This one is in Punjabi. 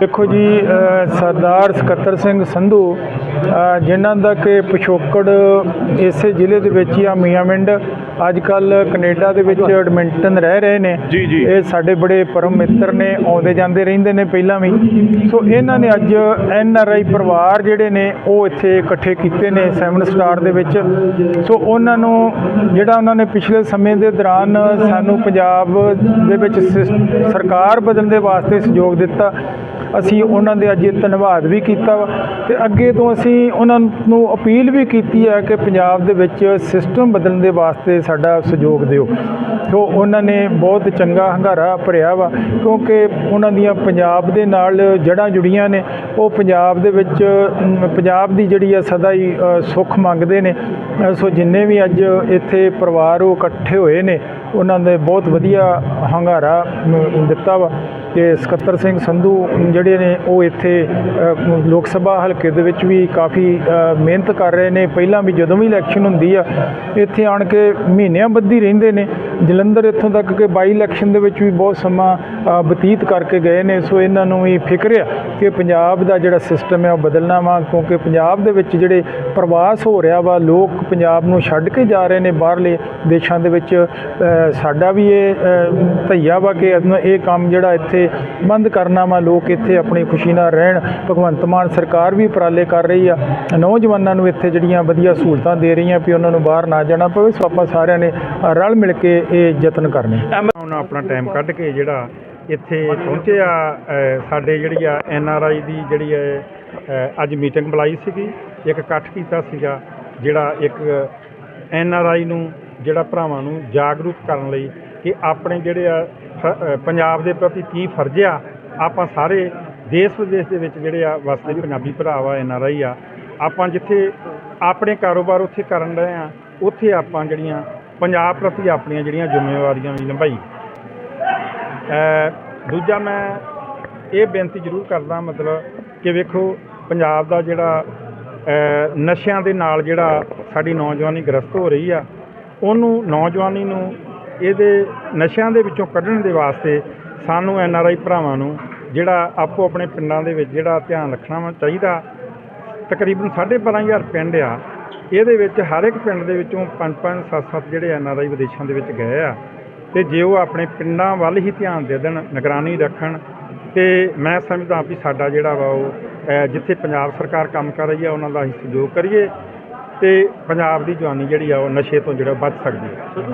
ਦੇਖੋ ਜੀ ਸਰਦਾਰ ਸਕੱਤਰ ਸਿੰਘ ਸੰਧੂ ਜਿਨ੍ਹਾਂ ਦਾ ਕਿ ਪਿਛੋਕੜ ਇਸੇ ਜ਼ਿਲ੍ਹੇ ਦੇ ਵਿੱਚ ਹੀ ਆ ਮੀਆਂਮਿੰਡ ਅੱਜ ਕੱਲ ਕੈਨੇਡਾ ਦੇ ਵਿੱਚ ਐਡਮਿੰਟਨ ਰਹਿ ਰਹੇ ਨੇ। ਇਹ ਸਾਡੇ ਬੜੇ ਪਰਮ ਮਿੱਤਰ ਨੇ ਆਉਂਦੇ ਜਾਂਦੇ ਰਹਿੰਦੇ ਨੇ ਪਹਿਲਾਂ ਵੀ। ਸੋ ਇਹਨਾਂ ਨੇ ਅੱਜ ਐਨ ਆਰ ਆਈ ਪਰਿਵਾਰ ਜਿਹੜੇ ਨੇ ਉਹ ਇੱਥੇ ਇਕੱਠੇ ਕੀਤੇ ਨੇ 7 ਸਟਾਰ ਦੇ ਵਿੱਚ। ਸੋ ਉਹਨਾਂ ਨੂੰ ਜਿਹੜਾ ਉਹਨਾਂ ਨੇ ਪਿਛਲੇ ਸਮੇਂ ਦੇ ਦੌਰਾਨ ਸਾਨੂੰ ਪੰਜਾਬ ਦੇ ਵਿੱਚ ਸਰਕਾਰ ਬਦਲਣ ਦੇ ਵਾਸਤੇ ਸਹਿਯੋਗ ਦਿੱਤਾ ਅਸੀਂ ਉਹਨਾਂ ਦੇ ਅੱਜ ਧੰਨਵਾਦ ਵੀ ਕੀਤਾ ਵਾ ਤੇ ਅੱਗੇ ਤੋਂ ਅਸੀਂ ਉਹਨਾਂ ਨੂੰ ਅਪੀਲ ਵੀ ਕੀਤੀ ਹੈ ਕਿ ਪੰਜਾਬ ਦੇ ਵਿੱਚ ਸਿਸਟਮ ਬਦਲਣ ਦੇ ਵਾਸਤੇ ਸਾਡਾ ਸਹਿਯੋਗ ਦਿਓ। ਸੋ ਉਹਨਾਂ ਨੇ ਬਹੁਤ ਚੰਗਾ ਹੰਗਾਰਾ ਭਰਿਆ ਵਾ, ਕਿਉਂਕਿ ਉਹਨਾਂ ਦੀਆਂ ਪੰਜਾਬ ਦੇ ਨਾਲ ਜੜ੍ਹਾਂ ਜੁੜੀਆਂ ਨੇ, ਉਹ ਪੰਜਾਬ ਦੇ ਵਿੱਚ ਪੰਜਾਬ ਦੀ ਜਿਹੜੀ ਆ ਸਦਾ ਹੀ ਸੁੱਖ ਮੰਗਦੇ ਨੇ। ਸੋ ਜਿੰਨੇ ਵੀ ਅੱਜ ਇੱਥੇ ਪਰਿਵਾਰ ਉਹ ਇਕੱਠੇ ਹੋਏ ਨੇ, ਉਹਨਾਂ ਨੇ ਬਹੁਤ ਵਧੀਆ ਹੰਗਾਰਾ ਦਿੱਤਾ ਵਾ। ਕਿ ਸਕੱਤਰ ਸਿੰਘ ਸੰਧੂ ਜਿਹੜੇ ਨੇ, ਉਹ ਇੱਥੇ ਲੋਕ ਸਭਾ ਹਲਕੇ ਦੇ ਵਿੱਚ ਵੀ ਕਾਫੀ ਮਿਹਨਤ ਕਰ ਰਹੇ ਨੇ। ਪਹਿਲਾਂ ਵੀ ਜਦੋਂ ਵੀ ਇਲੈਕਸ਼ਨ ਹੁੰਦੀ ਆ, ਇੱਥੇ ਆਣ ਕੇ ਮਹੀਨਿਆਂ ਬੱਧੀ ਰਹਿੰਦੇ ਨੇ। ਜਲੰਧਰ ਇੱਥੋਂ ਤੱਕ ਕਿ ਬਾਈ ਇਲੈਕਸ਼ਨ ਦੇ ਵਿੱਚ ਵੀ ਬਹੁਤ ਸਮਾਂ ਬਤੀਤ ਕਰਕੇ ਗਏ ਨੇ, ਸੋ ਇਹਨਾਂ ਨੂੰ ਵੀ ਫਿਕਰ ਆ ਕਿ ਪੰਜਾਬ ਦਾ ਜਿਹੜਾ ਸਿਸਟਮ ਹੈ ਉਹ ਬਦਲਣਾ ਵਾ, ਕਿਉਂਕਿ ਪੰਜਾਬ ਦੇ ਵਿੱਚ ਜਿਹੜੇ ਪ੍ਰਵਾਸ ਹੋ ਰਿਹਾ ਵਾ, ਲੋਕ ਪੰਜਾਬ ਨੂੰ ਛੱਡ ਕੇ ਜਾ ਰਹੇ ਨੇ ਬਾਹਰਲੇ ਦੇਸ਼ਾਂ ਦੇ ਵਿੱਚ ਸਾਡਾ ਵੀ ਇਹ ਧਈਆ ਵਾ ਕਿ ਇਹ ਕੰਮ ਜਿਹੜਾ ਇੱਥੇ ਬੰਦ ਕਰਨਾ ਵਾ, ਲੋਕ ਇੱਥੇ ਆਪਣੀ ਖੁਸ਼ੀ ਨਾਲ ਰਹਿਣ, ਭਗਵੰਤ ਮਾਨ ਸਰਕਾਰ ਵੀ ਉਪਰਾਲੇ ਕਰ ਰਹੀ ਆ, ਨੌਜਵਾਨਾਂ ਨੂੰ ਇੱਥੇ ਜਿਹੜੀਆਂ ਵਧੀਆ ਸਹੂਲਤਾਂ ਦੇ ਰਹੀਆਂ ਵੀ ਉਹਨਾਂ ਨੂੰ ਬਾਹਰ ਨਾ ਜਾਣਾ ਪਵੇ, ਸੋ ਆਪਾਂ ਸਾਰਿਆਂ ਨੇ ਰਲ ਮਿਲ ਕੇ ਇਹ ਯਤਨ ਕਰਨੇ। ਉਹਨਾਂ ਆਪਣਾ ਟਾਈਮ ਕੱਢ ਕੇ ਜਿਹੜਾ ਇੱਥੇ ਪਹੁੰਚੇ ਆ ਸਾਡੇ ਜਿਹੜੀ ਆ ਐਨ ਆਰ ਆਈ ਦੀ ਜਿਹੜੀ ਹੈ ਅੱਜ ਮੀਟਿੰਗ ਬੁਲਾਈ ਸੀਗੀ, ਇੱਕ ਇਕੱਠ ਕੀਤਾ ਸੀਗਾ, ਜਿਹੜਾ ਇੱਕ ਐਨ ਆਰ ਆਈ ਨੂੰ, ਜਿਹੜਾ ਭਰਾਵਾਂ ਨੂੰ ਜਾਗਰੂਕ ਕਰਨ ਲਈ ਕਿ ਆਪਣੇ ਜਿਹੜੇ ਆ ਪੰਜਾਬ ਦੇ ਪ੍ਰਤੀ ਕੀ ਫਰਜ਼ ਆ, ਆਪਾਂ ਸਾਰੇ ਦੇਸ਼ ਵਿਦੇਸ਼ ਦੇ ਵਿੱਚ ਜਿਹੜੇ ਆ ਵਸਦੇ ਪੰਜਾਬੀ ਭਰਾ ਵਾ ਐਨ ਆਰ ਆਈ ਆ, ਆਪਾਂ ਜਿੱਥੇ ਆਪਣੇ ਕਾਰੋਬਾਰ ਉੱਥੇ ਕਰਨ ਰਹੇ ਆ, ਉੱਥੇ ਆਪਾਂ ਜਿਹੜੀਆਂ ਪੰਜਾਬ ਪ੍ਰਤੀ ਆਪਣੀਆਂ ਜਿਹੜੀਆਂ ਜ਼ਿੰਮੇਵਾਰੀਆਂ ਵੀ ਨਿਭਾਈ। ਦੂਜਾ ਮੈਂ ਇਹ ਬੇਨਤੀ ਜ਼ਰੂਰ ਕਰਦਾ, ਮਤਲਬ ਕਿ ਵੇਖੋ, ਪੰਜਾਬ ਦਾ ਜਿਹੜਾ ਨਸ਼ਿਆਂ ਦੇ ਨਾਲ ਜਿਹੜਾ ਸਾਡੀ ਨੌਜਵਾਨੀ ਗ੍ਰਸਤ ਹੋ ਰਹੀ ਆ, ਉਹਨੂੰ ਨੌਜਵਾਨੀ ਨੂੰ ਇਹਦੇ ਨਸ਼ਿਆਂ ਦੇ ਵਿੱਚੋਂ ਕੱਢਣ ਦੇ ਵਾਸਤੇ ਸਾਨੂੰ ਐਨ ਆਰ ਆਈ ਭਰਾਵਾਂ ਨੂੰ ਜਿਹੜਾ ਆਪੋ ਆਪਣੇ ਪਿੰਡਾਂ ਦੇ ਵਿੱਚ ਜਿਹੜਾ ਧਿਆਨ ਰੱਖਣਾ ਵਾ ਚਾਹੀਦਾ। ਤਕਰੀਬਨ 12500 ਪਿੰਡ ਆ ਇਹਦੇ ਵਿੱਚ ਹਰ ਇੱਕ ਪਿੰਡ ਦੇ ਵਿੱਚੋਂ 5-5 7-7 ਜਿਹੜੇ ਐਨ ਆਰ ਆਈ ਵਿਦੇਸ਼ਾਂ ਦੇ ਵਿੱਚ ਗਏ ਆ। ਤੇ ਜੇ ਉਹ ਆਪਣੇ ਪਿੰਡਾਂ ਵੱਲ ਹੀ ਧਿਆਨ ਦੇ ਦੇਣ, ਨਿਗਰਾਨੀ ਰੱਖਣ, ਤੇ ਮੈਂ ਸਮਝਦਾ ਵੀ ਸਾਡਾ ਜਿਹੜਾ ਵਾ ਉਹ ਜਿੱਥੇ ਪੰਜਾਬ ਸਰਕਾਰ ਕੰਮ ਕਰ ਰਹੀ ਆ, ਉਹਨਾਂ ਦਾ ਅਸੀਂ ਸਹਿਯੋਗ ਕਰੀਏ ਤੇ ਪੰਜਾਬ ਦੀ ਜਵਾਨੀ ਜਿਹੜੀ ਆ ਉਹ ਨਸ਼ੇ ਤੋਂ ਜਿਹੜਾ ਬਚ ਸਕਦੀ ਹੈ